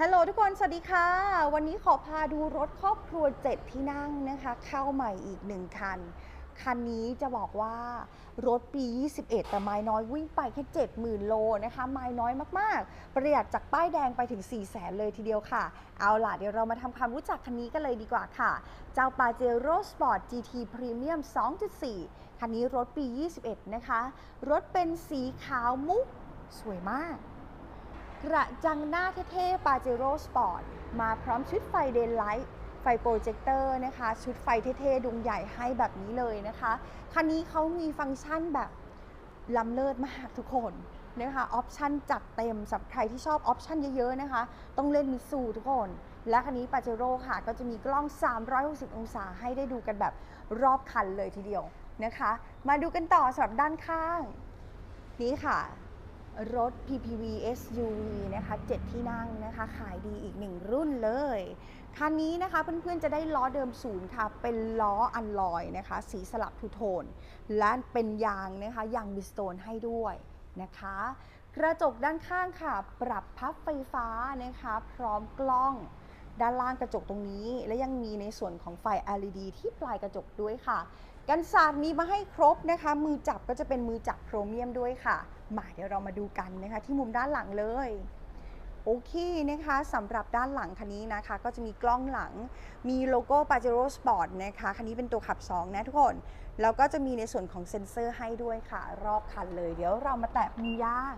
ฮัลโหลทุกคน สวัสดีค่ะ วันนี้ขอพาดูรถครอบครัว 7 ที่นั่งนะคะ เข้าใหม่อีกหนึ่งคัน คันนี้จะบอกว่ารถปี 21 แต่ไม้น้อยวิ่งไปแค่ 70,000 โลนะคะ ไม้น้อยมาก ๆ ประหยัดจากป้ายแดงไปถึง 4 0 0 0 0 0เลยทีเดียวค่ะ เอาล่ะ เดี๋ยวเรามาทำความรู้จักคันนี้กันเลยดีกว่าค่ะ เจ้า Pajero Sport GT Premium 2.4 คันนี้รถปี 21 นะคะ รถเป็นสีขาวมุกสวยมาก กระจังหน้าเท่ๆ Pajero Sport มาพร้อมชุดไฟเดนไลท์ไฟโปรเจคเตอร์นะคะ ชุดไฟเท่ๆดวงใหญ่ให้แบบนี้เลยนะคะ คันนี้เขามีฟังก์ชันแบบล้ำเลิศมากทุกคนนะคะออปชันจัดเต็มสำหรับใครที่ชอบออปชันเยอะๆนะคะ ต้องเล่นมิสูทุกคน และคันนี้ปาเจโร่ค่ะ ก็จะมีกล้อง 360 องศาให้ได้ดูกันแบบรอบคันเลยทีเดียวนะคะ มาดูกันต่อสำหรับด้านข้าง นี่ค่ะ รถ PPV SUV นะคะ7ที่นั่งนะคะ ขายดีอีกหนึ่งรุ่นเลย คันนี้นะคะเพื่อนๆจะได้ล้อเดิมศูนย์ค่ะ เป็นล้ออัลลอยนะคะ สีสลับทูโทน และเป็นยางนะคะ ยางบิสโตนให้ด้วยนะคะ กระจกด้านข้างค่ะ ปรับพับไฟฟ้านะคะ พร้อมกล้องด้านล่างกระจกตรงนี้ และยังมีในส่วนของไฟ LED ที่ปลายกระจกด้วยค่ะ กันศาสตร์มีมาให้ครบนะคะ มือจับก็จะเป็นมือจับโครเมียมด้วยค่ะมาเดี๋ยวเรามาดูกันนะคะที่มุมด้านหลังเลยโอเคนะคะสำหรับด้านหลังคันนี้นะคะ ก็จะมีกล้องหลังมีโลโก้ Pajero Sport นะคะคันนี้เป็นตัวขับ 2 นะทุกคน แล้วก็จะมีในส่วนของเซ็นเซอร์ให้ด้วยค่ะ รอบคันเลย เดี๋ยวเรามาแตะมุมย่าง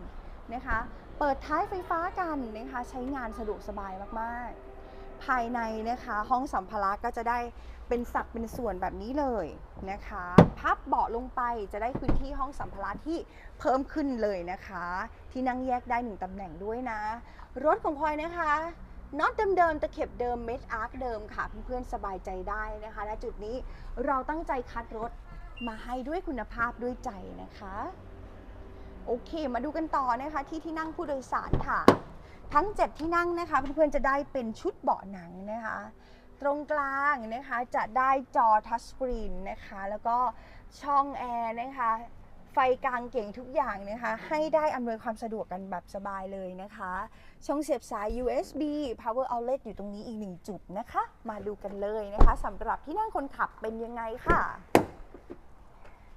นะคะ เปิดท้ายไฟฟ้ากันนะคะ ใช้งานสะดวกสบายมากๆ ภายในนะคะ ห้องสัมภาระก็จะได้เป็นสัดเป็นส่วนแบบนี้เลยนะคะ พับเบาะลงไปจะได้พื้นที่ห้องสัมภาระที่เพิ่มขึ้นเลยนะคะ ที่นั่งแยกได้หนึ่งตำแหน่งด้วยนะ รถของพลอยนะคะน็อตเดิมๆตะเข็บเดิมเม็ดอาร์คเดิมค่ะเพื่อนๆสบายใจได้นะคะ และจุดนี้เราตั้งใจคัดรถมาให้ด้วยคุณภาพด้วยใจนะคะ โอเค มาดูกันต่อนะคะที่ที่นั่งผู้โดยสารค่ะ ทั้ง 7 ที่นั่งนะคะเพื่อนๆจะได้เป็นชุดเบาะหนังนะคะ ตรงกลางนะคะจะได้จอทัชสกรีนนะคะ แล้วก็ช่องแอร์นะคะ ไฟกลางเก่งทุกอย่างนะคะ ให้ได้อำนวยความสะดวกกันแบบสบายเลยนะคะ ช่องเสียบสาย USB power outlet อยู่ตรงนี้อีกหนึ่งจุดนะคะ มาดูกันเลยนะคะสำหรับที่นั่งคนขับเป็นยังไงค่ะ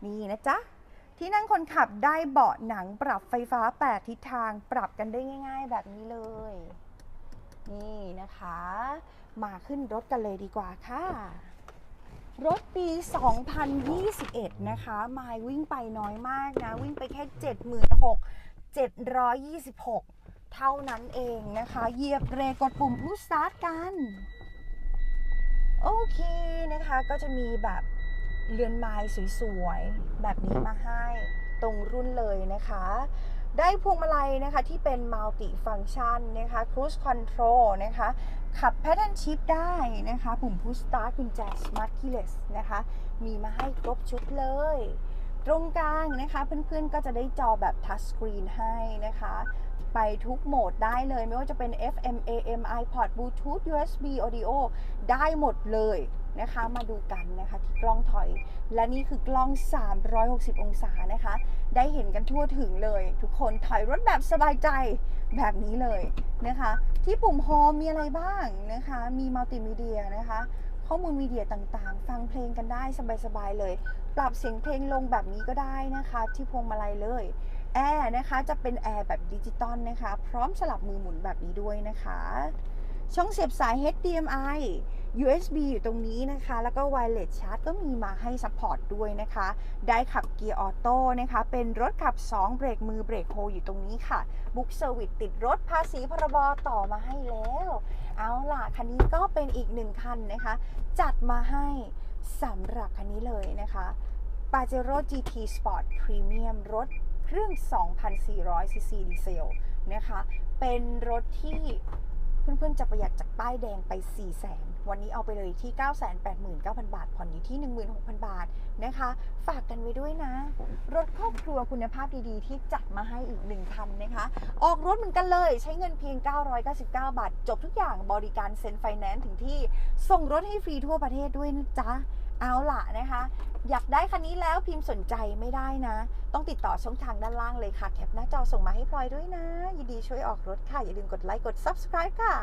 นี่นะจ๊ะ ที่นั่งคนขับได้เบาะหนังปรับไฟฟ้า 8 ทิศทางปรับกันได้ง่าย ๆ แบบนี้เลย นี่นะคะ มาขึ้นรถกันเลยดีกว่าค่ะ รถปี 2021 นะคะมายวิ่งไปน้อยมากนะ วิ่งไปแค่ 76,726 เท่านั้นเองนะคะเหยียบเบรกกดปุ่มพูสตาร์ทกัน โอเคนะคะก็จะมีแบบ เรือนไม้สวยๆ แบบนี้มาให้ตรงรุ่นเลยนะคะ ได้พวงมาลัยนะคะที่เป็นมัลติฟัง c t ชันนะคะ Cruise Control นะคะ ขับ Pattern Shift ได้นะคะ ปุ่ม Push Start กุญแจ Smart Keyless นะคะ มีมาให้ครบชุดเลย ตรงกลางนะคะเพื่อนๆก็จะได้จอแบบ Touch Screen ให้นะคะไปทุกโหมดได้เลยไม่ว่าจะเป็น FM AM iPod Bluetooth USB Audio ได้หมดเลย นะคะมาดูกันนะคะที่กล้องถอย และนี่คือกล้อง 360 องศานะคะ ได้เห็นกันทั่วถึงเลย ทุกคนถอยรถแบบสบายใจแบบนี้เลยนะคะ ที่ปุ่มโฮมมีอะไรบ้างนะคะ มีมัลติมีเดียนะคะ ข้อมูลมีเดียต่างๆ ฟังเพลงกันได้สบายๆเลย ปรับเสียงเพลงลงแบบนี้ก็ได้นะคะ ที่พวงมาลัยเลยแอร์นะคะจะเป็นแอร์แบบดิจิตอลนะคะ พร้อมสลับมือหมุนแบบนี้ด้วยนะคะ ช่องเสียบสาย HDMI USB อยู่ตรงนี้นะคะ แล้วก็ Wireless Charge ก็มีมาให้ซัพพอร์ตด้วยนะคะ ได้ขับเกียร์ออโต้นะคะ เป็นรถขับ 2 เบรกมือเบรกโฮอยู่ตรงนี้ค่ะ บุ๊กเซอร์วิสติดรถภาษีพรบต่อมาให้แล้ว เอาล่ะ คันนี้ก็เป็นอีกหนึ่งคันนะคะ จัดมาให้สำหรับคันนี้เลยนะคะ Pajero GT Sport Premium รถเครื่อง 2,400 ซีซีดีเซลนะคะ เป็นรถที่ เพื่อนๆจะประหยัดจากป้ายแดงไป 4 0 0แสนวันนี้เอาไปเลยที่ 989,000 บาท ผ่อนอยู่ที่ 16,000 บาทนะคะ ฝากกันไว้ด้วยนะ รถครอบครัวคุณภาพดีๆ ที่จัดมาให้อีกหนึ่งคันนะคะ ออกรถเหมือนกันเลย ใช้เงินเพียง 999 บาท จบทุกอย่างบริการเซ็นไฟแนนซ์ถึงที่ ส่งรถให้ฟรีทั่วประเทศด้วยนะจ๊ะ เอาล่ะนะคะ อยากได้คันนี้แล้วพิมพ์สนใจไม่ได้นะ ต้องติดต่อช่องทางด้านล่างเลยค่ะ แคปหน้าจอส่งมาให้พลอยด้วยนะ ยินดีช่วยออกรถค่ะ อย่าลืมกดไลค์กด subscribe ค่ะ